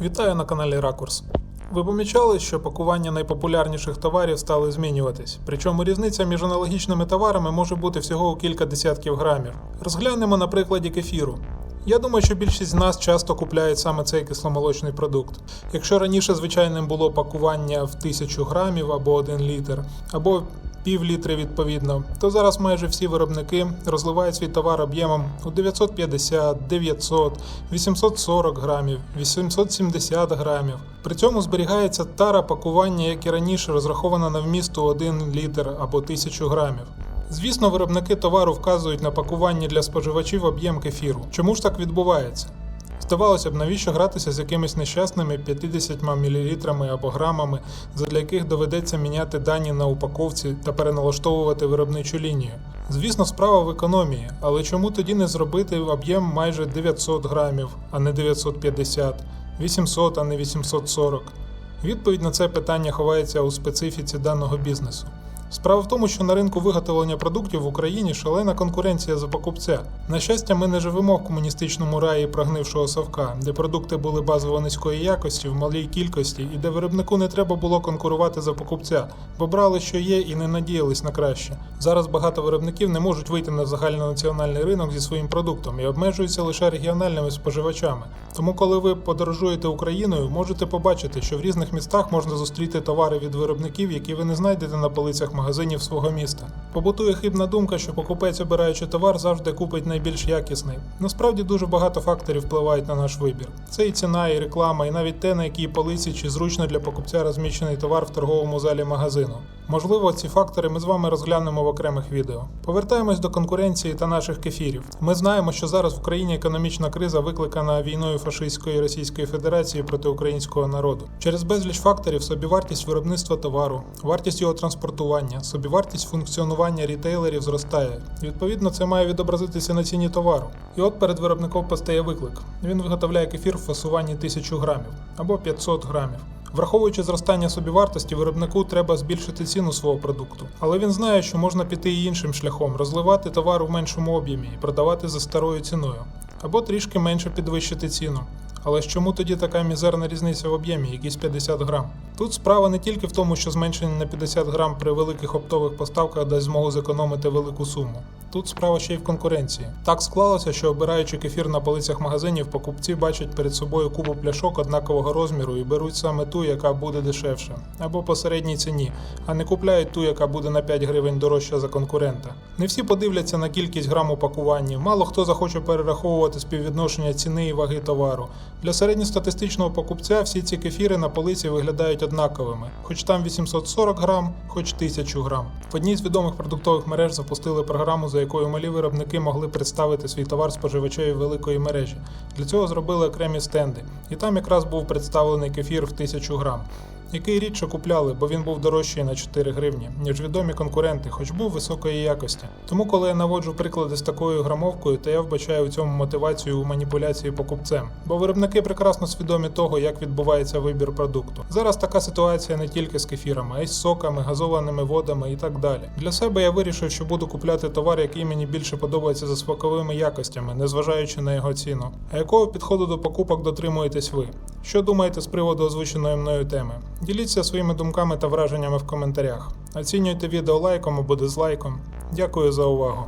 Вітаю на каналі Ракурс. Ви помічали, що пакування найпопулярніших товарів стали змінюватись, причому різниця між аналогічними товарами може бути всього у кілька десятків грамів. Розглянемо на прикладі кефіру. Я думаю, що більшість з нас часто купляють саме цей кисломолочний продукт. Якщо раніше звичайним було пакування в 1000 грамів або 1 літр, або пів літри відповідно, то зараз майже всі виробники розливають свій товар об'ємом у 950, 900, 840 грамів, 870 грамів. При цьому зберігається тара пакування, як і раніше, розрахована на вміст у 1 літр або 1000 грамів. Звісно, виробники товару вказують на пакуванні для споживачів об'єм кефіру. Чому ж так відбувається? Здавалося б, навіщо гратися з якимись нещасними 50 мл або грамами, задля яких доведеться міняти дані на упаковці та переналаштовувати виробничу лінію. Звісно, справа в економії, але чому тоді не зробити об'єм майже 900 грамів, а не 950, 800, а не 840? Відповідь на це питання ховається у специфіці даного бізнесу. Справа в тому, що на ринку виготовлення продуктів в Україні шалена конкуренція за покупця. На щастя, ми не живемо в комуністичному раї прогнившого совка, де продукти були базово низької якості в малій кількості і де виробнику не треба було конкурувати за покупця, бо брали, що є, і не надіялись на краще. Зараз багато виробників не можуть вийти на загальнонаціональний ринок зі своїм продуктом і обмежуються лише регіональними споживачами. Тому, коли ви подорожуєте Україною, можете побачити, що в різних містах можна зустріти товари від виробників, які ви не знайдете на полицях магазинів свого міста. Побутує хибна думка, що покупець, обираючи товар, завжди купить найбільш якісний. Насправді дуже багато факторів впливають на наш вибір. Це і ціна, і реклама, і навіть те, на якій полиці чи зручно для покупця розміщений товар в торговому залі магазину. Можливо, ці фактори ми з вами розглянемо в окремих відео. Повертаємось до конкуренції та наших кефірів. Ми знаємо, що зараз в Україні економічна криза викликана війною фашистської Російської Федерації проти українського народу. Через безліч факторів собівартість виробництва товару, вартість його транспортування, собівартість функціонування рітейлерів зростає. Відповідно, це має відобразитися на ціні товару. І от перед виробником постає виклик. Він виготовляє кефір в фасуванні 1000 грамів або 500 грамів. Враховуючи зростання собівартості, виробнику треба збільшити ціну свого продукту. Але він знає, що можна піти і іншим шляхом, розливати товар у меншому об'ємі і продавати за старою ціною, або трішки менше підвищити ціну. Але ж чому тоді така мізерна різниця в об'ємі, якісь 50 грам? Тут справа не тільки в тому, що зменшення на 50 грам при великих оптових поставках дасть змогу зекономити велику суму. Тут справа ще й в конкуренції. Так склалося, що обираючи кефір на полицях магазинів, покупці бачать перед собою кубу пляшок однакового розміру і беруть саме ту, яка буде дешевша, або по середній ціні, а не купляють ту, яка буде на 5 гривень дорожча за конкурента. Не всі подивляться на кількість грам у пакуванні, мало хто захоче перераховувати співвідношення ціни і ваги товару. Для середньостатистичного покупця всі ці кефіри на полиці виглядають однаковими, хоч там 840 грам, хоч 1000 грам. В одній з відомих продуктових мереж запустили програму, за якою малі виробники могли представити свій товар споживачеві великої мережі. Для цього зробили окремі стенди, і там якраз був представлений кефір в 1000 грам. Який рідше купляли, бо він був дорожчий на 4 гривні, ніж відомі конкуренти, хоч був високої якості. Тому, коли я наводжу приклади з такою грамовкою, то я вбачаю у цьому мотивацію у маніпуляції покупцем, бо виробники прекрасно свідомі того, як відбувається вибір продукту. Зараз така ситуація не тільки з кефірами, а й з соками, газованими водами і так далі. Для себе я вирішив, що буду купляти товар, який мені більше подобається за смаковими якостями, незважаючи на його ціну. А якого підходу до покупок дотримуєтесь ви? Що думаєте з приводу озвученої мною теми? Діліться своїми думками та враженнями в коментарях. Оцінюйте відео лайком або дизлайком. Дякую за увагу.